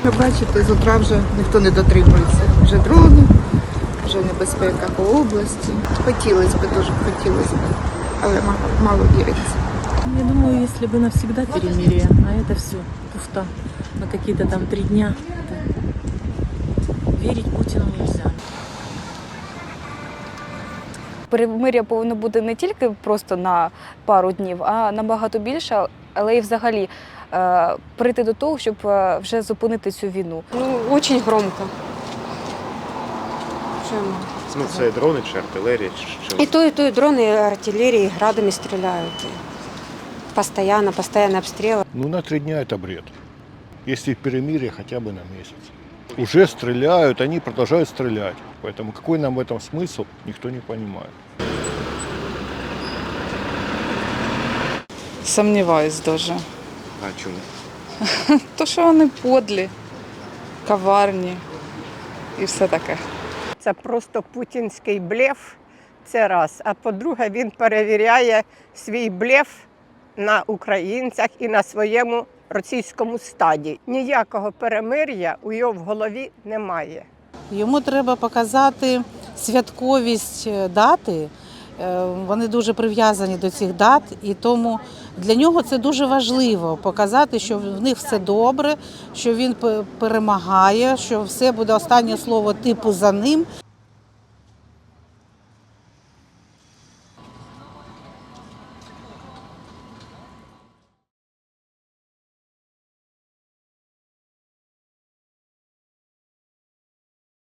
Вчора, бачите, з утра вже ніхто не дотримується. Вже дрони, вже небезпека по області. Хотілося б, дуже хотілося б, але мало, віриться. Я думаю, если бы навсегда перемирие, а это все туфта на какие-то там три дня. то Верить Путину нельзя. перемир'я повинно бути не тільки просто на пару днів, а набагато більше, але і взагалі е, прийти до того, щоб е, вже зупинити цю війну. Ну, очень громко. Що я можу? Ну, це дрони чи артилерія, чи що? І то, і то, і дрони, і артилерії, і градами стріляють. І Постоянно, постоянно обстріли. Ну, на три дня это бред. Если перемирие, хотя бы на месяц. Уже стреляют, они продолжают стрелять. Поэтому какой нам в этом смысл, никто не понимает. Сомневаюсь дуже. А чому? То, що вони подлі, коварні і все таке. Це просто путінський блеф. Це раз. А по-друге, він перевіряє свій блеф на українцях і на своєму російському стаді. Ніякого перемир'я у його в голові немає. Йому треба показати святковість е, дати. Е, Вони дуже прив'язані до цих дат, і тому для нього це дуже важливо показати, що в них все добре, що він пе- перемагає, що все буде останнє слово типу за ним.